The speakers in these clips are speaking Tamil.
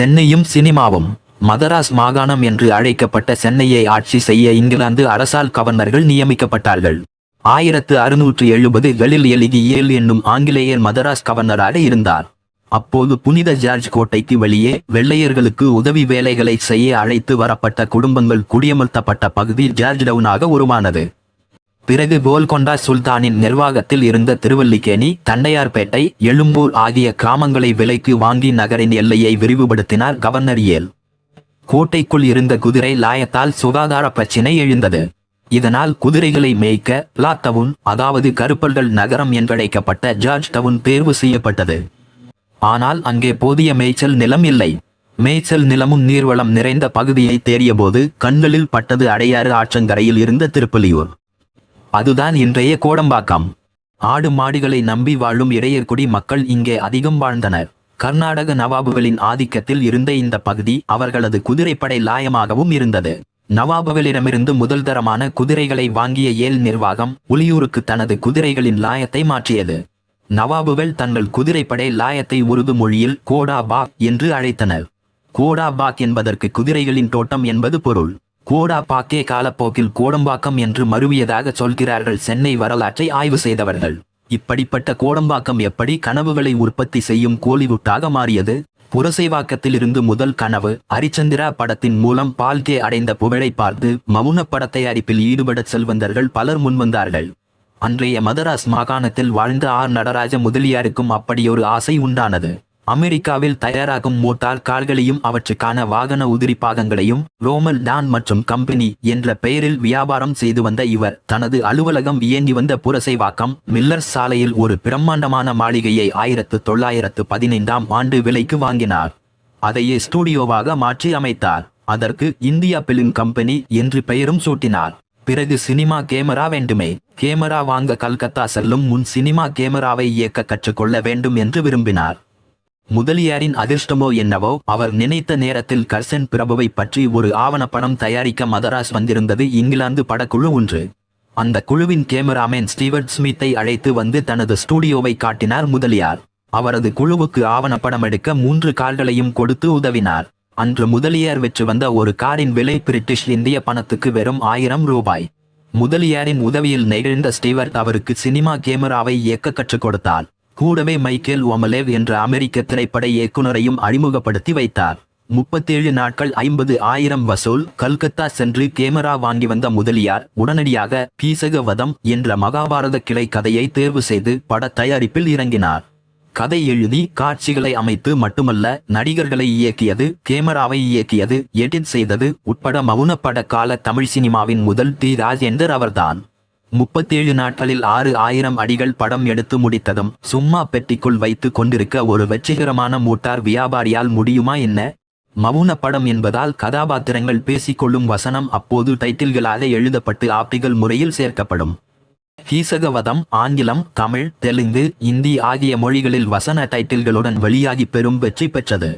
சென்னையும் சினிமாவும் மதராஸ் மாகாணம் என்று அழைக்கப்பட்ட சென்னையை ஆட்சி செய்ய இங்கிலாந்து அரசால் கவர்னர்கள் நியமிக்கப்பட்டார்கள். ஆயிரத்து அறுநூற்று எழுபதுகளில் எழுதி ஏல் என்னும் ஆங்கிலேயர் மதராஸ் கவர்னராக இருந்தார். அப்போது புனித ஜார்ஜ் கோட்டைக்கு வெளியே வெள்ளையர்களுக்கு உதவி வேலைகளை செய்ய அழைத்து வரப்பட்ட குடும்பங்கள் குடியமர்த்தப்பட்ட பகுதி ஜார்ஜ் டவுனாக உருவானது. பிறகு கோல்கொண்டா சுல்தானின் நிர்வாகத்தில் இருந்த திருவல்லிக்கேணி தண்டையார்பேட்டை எழும்பூர் ஆகிய கிராமங்களை விலைக்கு வாங்கி நகரின் எல்லையை விரிவுபடுத்தினார் கவர்னர் ஏல். கோட்டைக்குள் இருந்த குதிரை லாயத்தால் சுகாதார பிரச்சினை எழுந்தது. இதனால் குதிரைகளை மேய்க்க லாத்தவுன் அதாவது கருப்பல்கள் நகரம் என்றழைக்கப்பட்ட ஜார்ஜ் டவுன் தேர்வு செய்யப்பட்டது. ஆனால் அங்கே போதிய மேய்ச்சல் நிலம் இல்லை. மேய்ச்சல் நிலமும் நீர்வளம் நிறைந்த பகுதியை தேடியபோது கண்களில் பட்டது அடையாறு ஆற்றங்கரையில் இருந்த திருப்பலியூர். அதுதான் இன்றைய கோடம்பாக்கம். ஆடு மாடுகளை நம்பி வாழும் இடையர்குடி மக்கள் இங்கே அதிகம் வாழ்ந்தனர். கர்நாடக நவாபுகளின் ஆதிக்கத்தில் இருந்த இந்த பகுதி அவர்களது குதிரைப்படை லாயமாகவும் இருந்தது. நவாபுகளிடமிருந்து முதல் தரமான குதிரைகளை வாங்கிய ஏல் நிர்வாகம் உளியூருக்கு தனது குதிரைகளின் லாயத்தை மாற்றியது. நவாபுகள் தங்கள் குதிரைப்படை லாயத்தை உருது மொழியில் கோடா பாக் என்று அழைத்தனர். கோடா பாக் என்பதற்கு குதிரைகளின் தோட்டம் என்பது பொருள். கோடாப்பாக்கே காலப்போக்கில் கோடம்பாக்கம் என்று மறுவியதாக சொல்கிறார்கள் சென்னை வரலாற்றை ஆய்வு செய்தவர்கள். இப்படிப்பட்ட கோடம்பாக்கம் எப்படி கனவுகளை உற்பத்தி செய்யும் கோலிவுட்டாக மாறியது? புரசைவாக்கத்திலிருந்து முதல் கனவு ஹரிச்சந்திரா படத்தின் மூலம் பால்கே அடைந்த புகழை பார்த்து மவுன பட தயாரிப்பில் ஈடுபடச் செல்வந்தர்கள் பலர் முன்வந்தார்கள் அன்றைய மதராஸ் மாகாணத்தில் வாழ்ந்த ஆர் நடராஜ முதலியாருக்கும் அப்படியொரு ஆசை உண்டானது. அமெரிக்காவில் தயாராகும் மோட்டார் கார்களையும் அவற்றுக்கான வாகன உதிரி பாகங்களையும் ரோமல் டான் மற்றும் கம்பெனி என்ற பெயரில் வியாபாரம் செய்து வந்த இவர் தனது அலுவலகம் இயங்கி வந்த புரசைவாக்கம் மில்லர் சாலையில் ஒரு பிரம்மாண்டமான மாளிகையை ஆயிரத்து தொள்ளாயிரத்து பதினைந்தாம் ஆண்டு விலைக்கு வாங்கினார். அதையே ஸ்டூடியோவாக மாற்றி அமைத்தார். அதற்கு இந்தியா பிலிம் கம்பெனி என்று பெயரும் சூட்டினார். பிறகு சினிமா கேமரா வேண்டுமே. கேமரா வாங்க கல்கத்தா செல்லும் முன் சினிமா கேமராவை இயக்க கற்றுக்கொள்ள வேண்டும் என்று விரும்பினார். முதலியாரின் அதிர்ஷ்டமோ என்னவோ அவர் நினைத்த நேரத்தில் கர்சன் பிரபுவை பற்றி ஒரு ஆவணப்படம் தயாரிக்க மதராஸ் வந்திருந்தது இங்கிலாந்து படக்குழு ஒன்று. அந்த குழுவின் கேமராமேன் ஸ்டீவர்ட் ஸ்மித்தை அழைத்து வந்து தனது ஸ்டூடியோவை காட்டினார் முதலியார். அவரது குழுவுக்கு ஆவணப்படம் எடுக்க மூன்று கார்களையும் கொடுத்து உதவினார். அன்று முதலியார் வெற்று வந்த ஒரு காரின் விலை பிரிட்டிஷ் இந்திய பணத்துக்கு வெறும் ஆயிரம் ரூபாய். முதலியாரின் உதவியில் நெகிழ்ந்த ஸ்டீவர்ட் அவருக்கு சினிமா கேமராவை இயக்க கற்றுக் கொடுத்தார். கூடவே மைக்கேல் ஒமலேவ் என்ற அமெரிக்க திரைப்பட இயக்குனரையும் அறிமுகப்படுத்தி வைத்தார். முப்பத்தேழு நாட்கள் ஐம்பது ஆயிரம் வசூல் கல்கத்தா சென்று கேமரா வாங்கி வந்த முதலியார் உடனடியாக பீசகவதம் என்ற மகாபாரத கிளை கதையை தேர்வு செய்து பட தயாரிப்பில் இறங்கினார். கதை எழுதி காட்சிகளை அமைத்து மட்டுமல்ல நடிகர்களை இயக்கியது கேமராவை இயக்கியது எடிட் செய்தது உட்பட மவுனப்பட கால தமிழ் சினிமாவின் முதல் தி ராஜேந்தர் அவர்தான். முப்பத்தேழு நாட்களில் ஆறு ஆயிரம் அடிகள் படம் எடுத்து முடித்ததும் சும்மா பெட்டிக்குள் வைத்து கொண்டிருக்க ஒரு வெற்றிகரமான மோட்டார் வியாபாரியால் முடியுமா என்ன? மவுன படம் என்பதால் கதாபாத்திரங்கள் பேசிக்கொள்ளும் வசனம் அப்போது டைட்டில்களாக எழுதப்பட்டு ஆப்டிகல் முறையில் சேர்க்கப்படும். கீசகவதம் ஆங்கிலம் தமிழ் தெலுங்கு இந்தி ஆகிய மொழிகளில் வசன டைட்டில்களுடன் வெளியாகி பெரும் வெற்றி பெற்றது.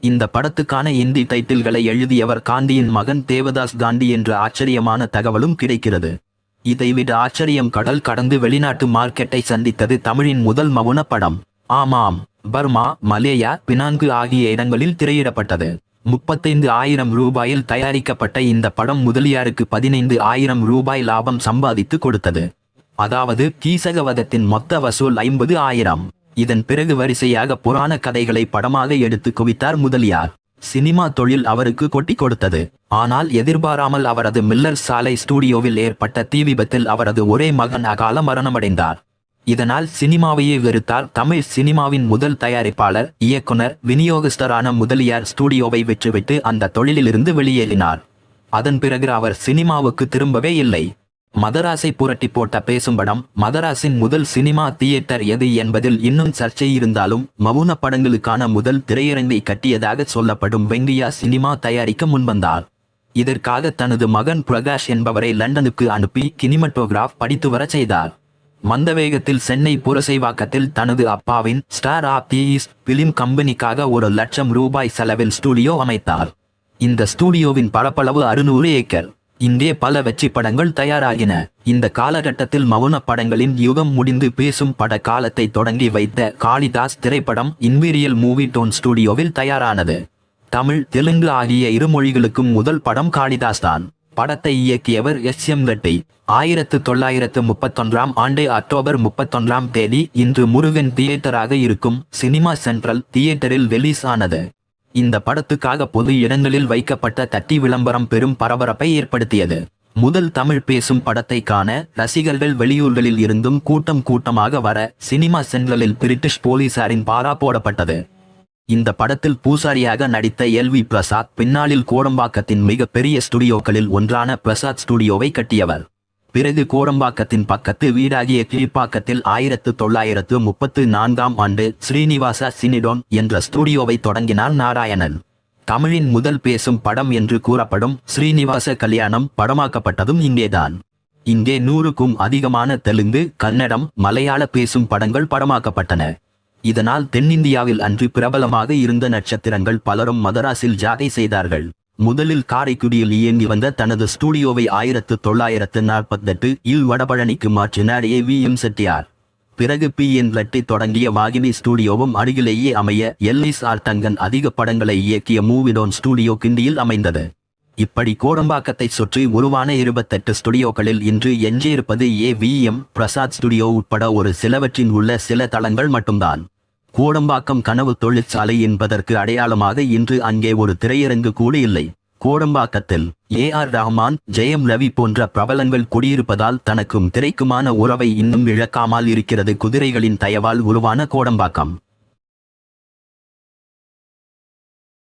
இந்த படத்துக்கான இந்தி டைட்டில்களை எழுதியவர் காந்தியின் மகன் தேவதாஸ் காந்தி என்ற ஆச்சரியமான தகவலும் கிடைக்கிறது. இதைவிட ஆச்சரியம் கடல் கடந்து வெளிநாட்டு மார்க்கெட்டை சந்தித்தது தமிழின் முதல் மவுன படம். ஆமாம் பர்மா மலேயா பினாங்கு ஆகிய இடங்களில் திரையிடப்பட்டது. முப்பத்தைந்து ஆயிரம் ரூபாயில் தயாரிக்கப்பட்ட இந்த படம் முதலியாருக்கு பதினைந்து ஆயிரம் ரூபாய் லாபம் சம்பாதித்து கொடுத்தது. அதாவது கீசகவதத்தின் மொத்த வசூல் ஐம்பது ஆயிரம். இதன் பிறகு வரிசையாக புராண கதைகளை படமாக எடுத்து குவித்தார் முதலியார். சினிமா தொழில் அவருக்கு கொட்டி கொடுத்தது. ஆனால் எதிர்பாராமல் அவரது மில்லர் சாலை ஸ்டூடியோவில் ஏற்பட்ட தீ விபத்தில் அவரது ஒரே மகன் அகால மரணமடைந்தார். இதனால் சினிமாவையே வெறுத்தார் தமிழ் சினிமாவின் முதல் தயாரிப்பாளர் இயக்குனர் விநியோகஸ்தரான முதலியார் ஸ்டூடியோவை விற்றுவிட்டு அந்த தொழிலிலிருந்து வெளியேறினார். அதன் பிறகு அவர் சினிமாவுக்கு திரும்பவே இல்லை. மதராசை புரட்டி போட்ட பேசும் படம் மதராசின் முதல் சினிமா தியேட்டர் எது என்பதில் இன்னும் சர்ச்சை இருந்தாலும் மவுன படங்களுக்கான முதல் திரையரங்கை கட்டியதாக சொல்லப்படும் வெங்கையா சினிமா தயாரிக்க முன்வந்தார். இதற்காக தனது மகன் பிரகாஷ் என்பவரை லண்டனுக்கு அனுப்பி கினிமட்டோகிராஃப் படித்து வரச் செய்தார். மந்தவேகத்தில் சென்னை புரசைவாக்கத்தில் தனது அப்பாவின் star of the east film கம்பெனிக்காக ஒரு லட்சம் ரூபாய் செலவில் ஸ்டூடியோ அமைத்தார். இந்த ஸ்டூடியோவின் பரப்பளவு அறுநூறு ஏக்கர். இங்கே பல வெற்றி படங்கள் தயாராகின. இந்த காலகட்டத்தில் மௌன படங்களின் யுகம் முடிந்து பேசும் பட காலத்தை தொடங்கி வைத்த காளிதாஸ் திரைப்படம் இன்வீரியல் மூவி டோன் ஸ்டூடியோவில் தயாரானது. தமிழ் தெலுங்கு ஆகிய இரு மொழிகளுக்கும் முதல் படம் காளிதாஸ் தான். படத்தை இயக்கியவர் எஸ் எம் ரெட்டி. ஆயிரத்து தொள்ளாயிரத்து முப்பத்தொன்றாம் ஆண்டு அக்டோபர் முப்பத்தொன்றாம் தேதி இன்று முருகன் தியேட்டராக இருக்கும் சினிமா சென்ட்ரல் தியேட்டரில் ரிலீஸ் ஆனது இந்த படத்துக்காக பொது இடங்களில் வைக்கப்பட்ட தட்டி விளம்பரம் பெரும் பரபரப்பை ஏற்படுத்தியது. முதல் தமிழ் பேசும் படத்தை காண ரசிகர்கள் வெளியூர்களில் இருந்தும் கூட்டம் கூட்டமாக வர சினிமா சென்ட்ரலில் பிரிட்டிஷ் போலீசாரின் பாரா போடப்பட்டது. இந்த படத்தில் பூசாரியாக நடித்த எல் வி பிரசாத் பின்னாளில் கோடம்பாக்கத்தின் மிகப்பெரிய ஸ்டுடியோக்களில் ஒன்றான பிரசாத் ஸ்டுடியோவை கட்டியவர். பிறகு கோடம்பாக்கத்தின் பக்கத்து வீடாகிய கீழ்ப்பாக்கத்தில் ஆயிரத்து தொள்ளாயிரத்து முப்பத்து நான்காம் ஆண்டு ஸ்ரீனிவாசா சினிடோன் என்ற ஸ்டுடியோவை தொடங்கினார் நாராயணன். தமிழின் முதல் பேசும் படம் என்று கூறப்படும் ஸ்ரீனிவாச கல்யாணம் படமாக்கப்பட்டதும் இங்கேதான். இங்கே நூறுக்கும் அதிகமான தெலுங்கு கன்னடம் மலையாள பேசும் படங்கள் படமாக்கப்பட்டன. இதனால் தென்னிந்தியாவில் அன்று பிரபலமாக இருந்த நட்சத்திரங்கள் பலரும் மதராஸில் ஜாதை செய்தார்கள். முதலில் காரைக்குடியில் இயங்கி வந்த தனது ஸ்டூடியோவை ஆயிரத்து தொள்ளாயிரத்து நாற்பத்தெட்டு இல் வடபழனிக்கு மாற்றினார் ஏ வி எம் செட்டியார். பிறகு பி என் லட்டி தொடங்கிய வாகினி ஸ்டூடியோவும் அருகிலேயே அமைய எல்லிஸ் ஆர் தங்கன் அதிக படங்களை இயக்கிய மூவிடோன் ஸ்டூடியோ கிண்டியில் அமைந்தது. இப்படி கோடம்பாக்கத்தை சுற்றி உருவான இருபத்தெட்டு ஸ்டுடியோக்களில் இன்று எஞ்சியிருப்பது A V M Prasad studio உட்பட ஒரு சிலவற்றின் உள்ள சில தளங்கள் மட்டும்தான். கோடம்பாக்கம் கனவு தொழிற்சாலை என்பதற்கு அடையாளமாக இன்று அங்கே ஒரு திரையரங்கு கூட இல்லை. கோடம்பாக்கத்தில் ஏ ஆர் ரஹ்மான் ஜெயம் ரவி போன்ற பிரபலங்கள் குடியிருப்பதால் தனக்கும் திரைக்குமான உறவை இன்னும் இழக்காமல் இருக்கிறது குதிரைகளின் தயவால் உருவான கோடம்பாக்கம்.